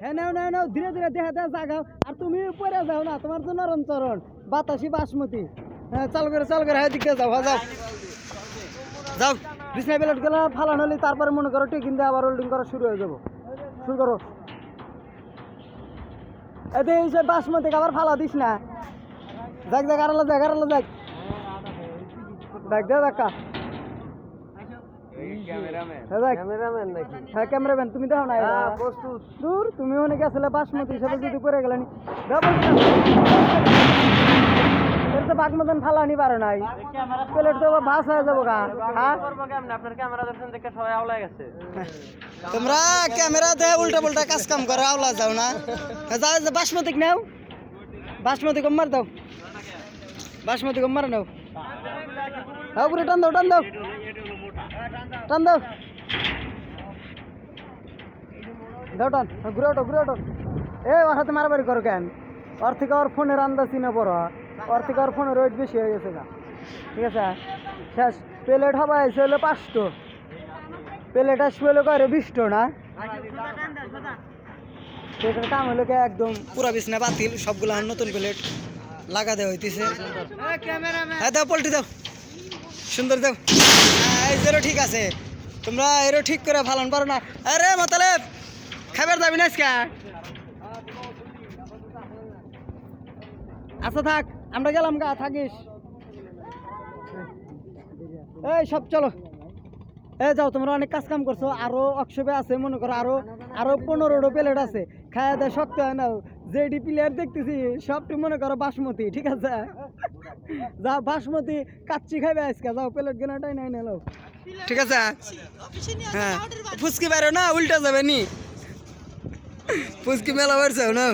হ্যাঁ নাও নাও নাও, ধীরে ধীরে দেখা দেখা জাগাও। আর তুমি উপরে যাও না, তোমার তো নরম চরণ, বাতাসি বাসমতি। হ্যাঁ চালু করে চালু করে হ্যাঁ দিকে যাও হ্যাঁ যাও। যাও, বিছনা প্লেটগুলো ফালানো হলে তারপরে মনে করো টিকিন দিয়ে আবার হোল্ডিং করা শুরু হয়ে যাব। শুরু করো। এতে এই সব বাসমতি আবার ফালা দিস না। যাক যাক আরালা যাক আরালা দেখ, দেখা হ্যাঁ দেখ ক্যামেরাম্যান। নাকি? হ্যাঁ ক্যামেরাম্যান তুমি দেখো না এটা? প্রস্তুত। দূর তুমি অনেক আসলে বাসমতি হিসাবে যদি পরে গেলেন তো বাঘ ফালানি পারো নাই। প্লেট তো ভাস হয়ে যাব গা। হ্যাঁ? আপনার ক্যামেরা দেখছেন দেখে সবাই আওলা গেছে। তোমরা ক্যামেরা দেহে উল্টা পুল্টা কাজ কাম করো আওলা যাও না। হ্যাঁ, বাসমতি নাও। বাসমতি কম মার দাও। বাসমতি কম মার নাও। হ্যাঁ উপরে টান দাও টান দাও। টান দাও। দাও টান। হ্যাঁ, ঘুরে ওঠো ঘুরে ওঠো। এ ওর হাতে মারামারি করো কেন? ওর থেকে ওর ফোনের আন্দাজ চিনে পড়ো ওর থেকে ওর ফোনের ওয়েট বেশি হয়ে গেছে গা। ঠিক আছে? শেষ। প্লেট হবে এসে হলো পাঁচটো। প্লেট আসবে হলো কয় বিশটো না? সেটার কাম হলো কি একদম পুরা বিছনা বাতিল সবগুলো আর নতুন প্লেট লাগা দেওয়া হইতেছে। হ্যাঁ দাও পোল্ট্রি দাও। সুন্দর দাও। এই ঠিক আছে। তোমরা এরও ঠিক করে ফালন পারো না। আরে মতালে খাবার যাবি না আজকে? আচ্ছা থাক, আমরা গেলাম গা, থাকিস। এই সব চলো। এ যাও, তোমরা অনেক কাজ কাম করছ। আরও অক্ষোভে আছে, মনে করো আরও আরও পনেরোটা প্লেট আছে। খায়া দেয় শক্ত হয় না। যেডি প্লেয়ার দেখতেছি, সবটি মনে করো বাসমতি, ঠিক আছে? যা বাসমতি কাচ্চি খাইবে আজকে। যাও প্লেট গেনাটাই নাই নেলো। ঠিক আছে? হ্যাঁ। ফুচকি বাইরে না উল্টা যাবে নি। ফুচকি মেলা বাড়ছে না